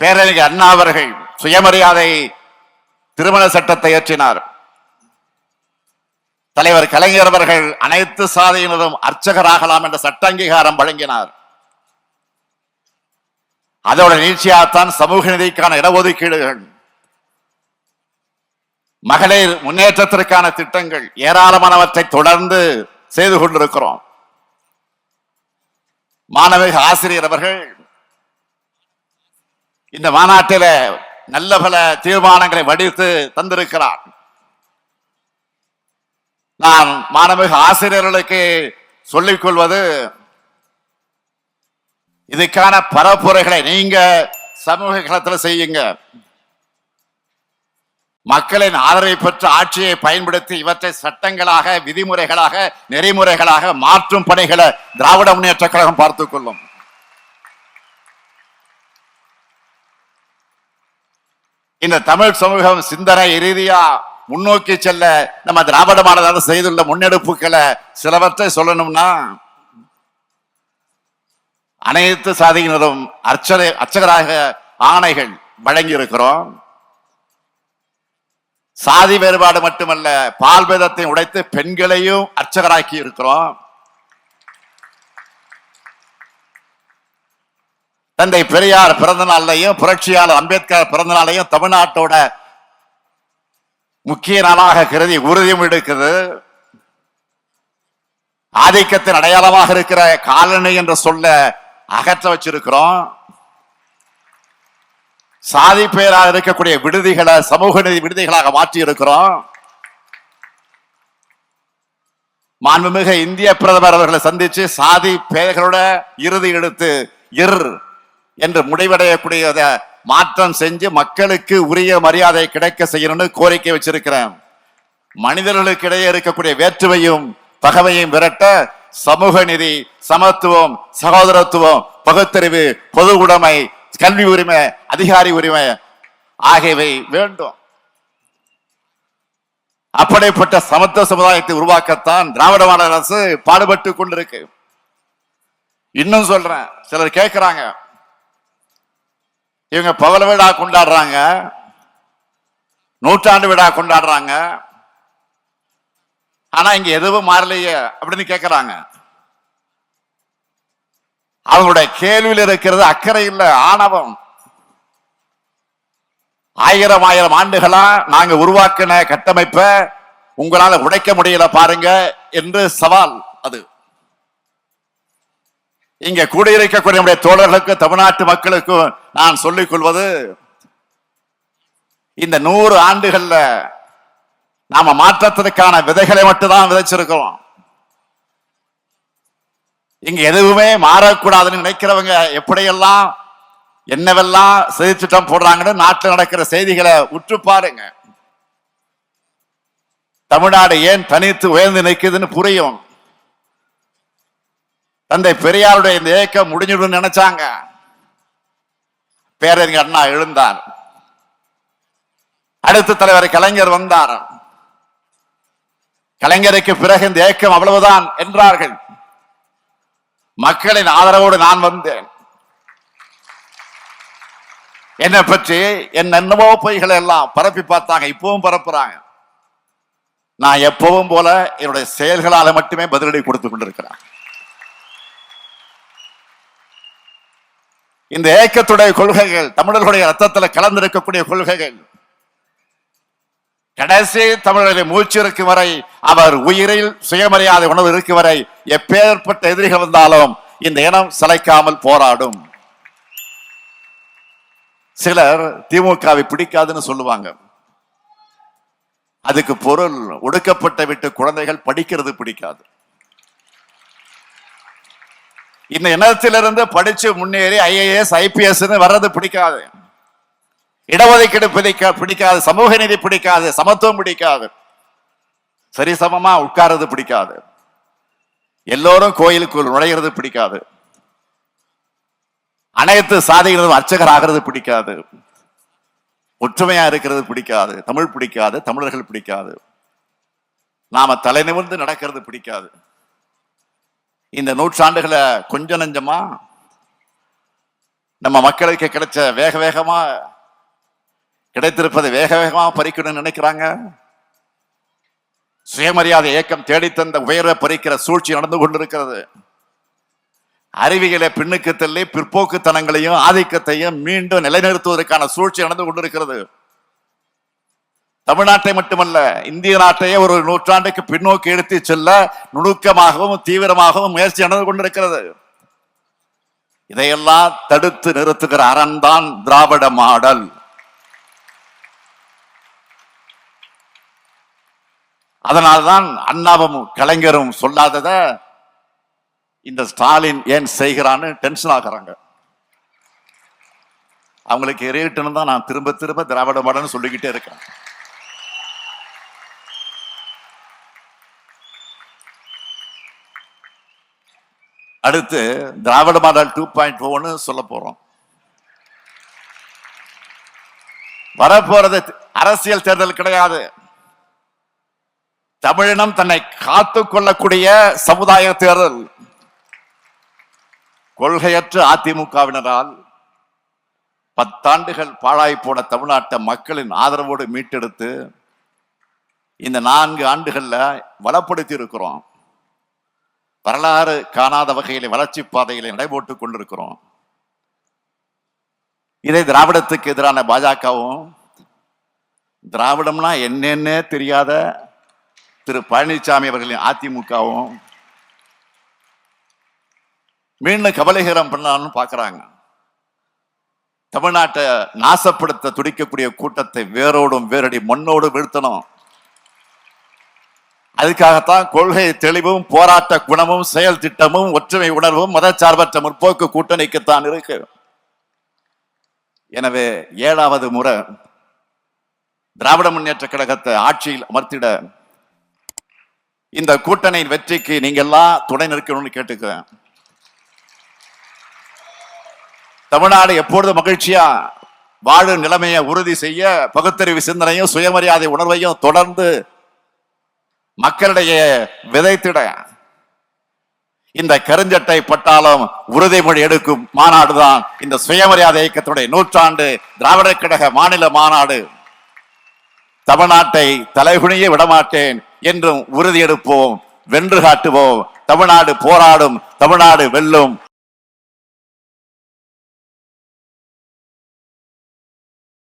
பேரறிஞர் அண்ணா அவர்கள் சுயமரியாதை திருமண சட்டத்தை இயற்றினார். தலைவர் கலைஞர் அவர்கள் அனைத்து சாதியினரும் அர்ச்சகராகலாம் என்ற சட்ட அங்கீகாரம் வழங்கினார். அதோட நீட்சியாகத்தான் சமூக நிதிக்கான இடஒதுக்கீடுகள் மகளிர் முன்னேற்றத்திற்கான திட்டங்கள் ஏராளமானவற்றை தொடர்ந்து செய்து கொண்டிருக்கிறோம். மாணவிக ஆசிரியர் அவர்கள் இந்த மாநாட்டில நல்ல பல தீர்மானங்களை வடித்து தந்திருக்கிறார். நான் மாணவிக ஆசிரியர்களுக்கு சொல்லிக் கொள்வது இதுக்கான பரப்புரைகளை நீங்க சமூக களத்தில் செய்யுங்க. மக்களின் ஆதரவை பெற்ற ஆட்சியை பயன்படுத்தி இவற்றை சட்டங்களாக விதிமுறைகளாக நெறிமுறைகளாக மாற்றும் பணிகளை திராவிட முன்னேற்ற கழகம் பார்த்துக் கொள்ளும். இந்த தமிழ் சமூகம் சிந்தனை ரீதியா முன்னோக்கி செல்ல நம்ம திராவிட மாடல் செய்துள்ள முன்னெடுப்புகளை சிலவற்றை சொல்லணும்னா அனைத்து சாதியினரும் அர்ச்சனை அர்ச்சகராக ஆணைகள் வழங்கி இருக்கிறோம் சாதி வேறுபாடு மட்டுமல்ல பால்வேதத்தை உடைத்து பெண்களையும் அர்ச்சகராக்கி இருக்கிறோம் தந்தை பெரியார் பிறந்த நாளையும் புரட்சியாளர் அம்பேத்கர் பிறந்த நாளையும் தமிழ்நாட்டோட முக்கிய நாளாக கருதி உறுதியும் எடுக்குது ஆதிக்கத்தின் அடையாளமாக இருக்கிற காலனி என்ற சொல்ல அகற்ற வச்சிருக்கிறோம். சாதி பெயராக இருக்கக்கூடிய விடுதிகளை சமூக நீதி விடுதிகளாக மாற்றி இருக்கிறோம் மாண்புமிகு இந்திய பிரதமர் அவர்களை சந்திச்சு சாதி பெயர்களோட இறுதி எடுத்து இர் என்று முடிவடையக்கூடிய மாற்றம் செஞ்சு மக்களுக்கு உரிய மரியாதை கிடைக்க செய்யணும்னு கோரிக்கை வச்சிருக்கிறேன். மனிதர்களுக்கு இடையே இருக்கக்கூடிய வேற்றுமையும் பகவையும் விரட்ட சமூக நிதி சமத்துவம் சகோதரத்துவம் பகுத்தறிவு பொது உடைமை கல்வி உரிமை அதிகாரி உரிமை ஆகியவை வேண்டும். அப்படிப்பட்ட சமத்துவ சமுதாயத்தை உருவாக்கத்தான் திராவிட மாநில அரசு பாடுபட்டு கொண்டிருக்கு. இன்னும் சொல்றேன் சிலர் கேட்கிறாங்க இவங்க பவள விழா கொண்டாடுறாங்க. நூற்றாண்டு விழா கொண்டாடுறாங்க. ஆனா இங்க எதுவும் மாறலையே அப்படின்னு கேட்கிறாங்க அவங்களுடைய கேள்வியில் இருக்கிறது அக்கறை இல்லை ஆணவம். ஆயிரம் ஆயிரம் ஆண்டுகளா நாங்க உருவாக்கின கட்டமைப்பை உங்களால உடைக்க முடியல பாருங்க என்று சவால் அது. இங்க கூடியிருக்கக்கூடிய நம்முடைய தோழர்களுக்கு தமிழ்நாட்டு மக்களுக்கும் நான் சொல்லிக் கொள்வது இந்த நூறு ஆண்டுகள்ல நாம மாற்றத்திற்கான விதைகளை மட்டும்தான் விதைச்சிருக்கிறோம். இங்க எதுவுமே மாறக்கூடாதுன்னு நினைக்கிறவங்க எப்படியெல்லாம் என்னவெல்லாம் செய்திட்டம் போடுறாங்கன்னு நாட்டில் நடக்கிற செய்திகளை உற்று பாருங்க. தமிழ்நாடு ஏன் தனித்து உயர்ந்து நிற்குதுன்னு புரியும். தந்தை பெரியாருடைய இந்த இயக்கம் முடிஞ்சிடும் நினைச்சாங்க. பேரறிஞர் அண்ணா எழுந்தார். அடுத்த தலைவர் கலைஞர் வந்தார். கலைஞருக்கு பிறகு இந்த ஏக்கம் அவ்வளவுதான் என்றார்கள். மக்களின் ஆதரவோடு நான் வந்தேன். என்னை பற்றி என் என்னவோ பொய்களை எல்லாம் பரப்பி பார்த்தாங்க இப்பவும் பரப்புறாங்க. நான் எப்பவும் போல என்னுடைய செயல்களால மட்டுமே பதிலடி கொடுத்து கொண்டிருக்கிறேன். இந்த ஏக்கத்துடைய கொள்கைகள் தமிழர்களுடைய ரத்தத்தில் கலந்திருக்கக்கூடிய கொள்கைகள். கடைசி தமிழர்களை மூச்சு இருக்கும் வரை அவர் உயிரில் சுயமரியாதை உணவு இருக்கும் வரை எப்பேற்பட்ட எதிரிகள் வந்தாலும் இந்த இனம் சளைக்காமல் போராடும். சிலர் திமுகவை பிடிக்காதுன்னு சொல்லுவாங்க. அதுக்கு பொருள் ஒடுக்கப்பட்ட விட்டு குழந்தைகள் படிக்கிறது பிடிக்காது. இந்த இனத்திலிருந்து படிச்சு முன்னேறி ஐஏஎஸ் ஐபிஎஸ் வர்றது பிடிக்காது. இடஒதுக்கீடு பிடிக்க பிடிக்காது சமூக நீதி பிடிக்காது சமத்துவம் பிடிக்காது. சரிசமமா உட்கார்றது பிடிக்காது. எல்லோரும் கோயிலுக்குள் நுழைகிறது பிடிக்காது. அனைத்து சாதிகளும் அர்ச்சகர் ஆகிறது பிடிக்காது. ஒற்றுமையா இருக்கிறது பிடிக்காது. தமிழ் பிடிக்காது தமிழர்கள் பிடிக்காது. நாம தலை நிமிர்ந்து நடக்கிறது பிடிக்காது. இந்த நூற்றாண்டுகளை கொஞ்ச நஞ்சமா நம்ம மக்களுக்கு கிடைச்ச வேக வேகமா கிடைத்திருப்பதை வேக வேகமாக பறிக்கணும்னு நினைக்கிறாங்க. சுயமரியாதை இயக்கம் தேடித்தந்த உயர பறிக்கிற சூழ்ச்சி நடந்து கொண்டிருக்கிறது. அறிவியலை பின்னுக்கு தள்ளி பிற்போக்குத்தனங்களையும் ஆதிக்கத்தையும் மீண்டும் நிலைநிறுத்துவதற்கான சூழ்ச்சி நடந்து கொண்டிருக்கிறது. தமிழ்நாட்டை மட்டுமல்ல இந்திய நாட்டையே ஒரு நூற்றாண்டுக்கு பின்னோக்கி எடுத்து செல்ல நுணுக்கமாகவும் தீவிரமாகவும் முயற்சி நடந்து கொண்டிருக்கிறது. இதையெல்லாம் தடுத்து நிறுத்துகிற அறம்தான் திராவிட மாடல். அதனால்தான் அண்ணாவும் கலைஞரும் சொல்லாதத இந்த ஸ்டாலின் ஏன் செய்கிறான்னு டென்ஷன் ஆகுறாங்க. அவங்களுக்கு எரியட்டுன்னு தான் நான் திரும்ப திரும்ப திராவிட மாடல்னு சொல்லிக்கிட்டே இருக்கேன். அடுத்து திராவிட மாடல் டூ பாயிண்ட் ஓன்னு சொல்ல போறோம். வரப்போறது அரசியல் தேர்தல் கிடையாது. தமிழினம் தன்னை காத்து கொள்ளக்கூடிய சமுதாய தேர்தல். கொள்கையற்ற அதிமுகவினரால் பத்தாண்டுகள் பாழாய் போன தமிழ்நாட்டை மக்களின் ஆதரவோடு மீட்டெடுத்து இந்த நான்கு ஆண்டுகளில் வளப்படுத்தி இருக்கிறோம். வரலாறு காணாத வகையில் வளர்ச்சி பாதையில் நடைபோட்டுக் கொண்டிருக்கிறோம். இதை திராவிடத்துக்கு எதிரான பாஜகவும் திராவிடம்னா என்னென்னே தெரியாத திரு பழனிசாமி அவர்களின் அதிமுகவும் மீண்டும் கபலீகரம் பண்ணலாம்னு பார்க்குறாங்க. தமிழ்நாட்டை நாசப்படுத்த துடிக்கக்கூடிய கூட்டத்தை வேரோடும் வேரடி மண்ணோடு வீழ்த்தணும். அதுக்காகத்தான் கொள்கை தெளிவும் போராட்ட குணமும் செயல் திட்டமும் ஒற்றுமை உணர்வும் மதச்சார்பற்ற முற்போக்கு கூட்டணிக்குத்தான் இருக்கு. எனவே ஏழாவது முறை திராவிட முன்னேற்ற கழகத்தை ஆட்சியில் அமர்த்திட இந்த கூட்டணியின் வெற்றிக்கு நீங்க எல்லாம் துணை நிற்கணும்னு கேட்டுக்கிறேன். தமிழ்நாடு எப்பொழுது மகிழ்ச்சியா? வாழும் நிலைமையை உறுதி செய்ய பகுத்தறிவு சிந்தனையும் சுயமரியாதை உணர்வையும் தொடர்ந்து மக்களிடையே விதைத்திட. இந்த கருஞ்சட்டை பட்டாலும் உறுதிமொழி எடுக்கும் மாநாடுதான் இந்த சுயமரியாதை இயக்கத்துடைய நூற்றாண்டு திராவிட கழக மாநில மாநாடு. தமிழ்நாட்டை தலைகுனிய விடமாட்டேன் என்றும் உறுதி எடுப்போம் வென்று காட்டுவோம். தமிழ்நாடு போராடும் தமிழ்நாடு வெல்லும்.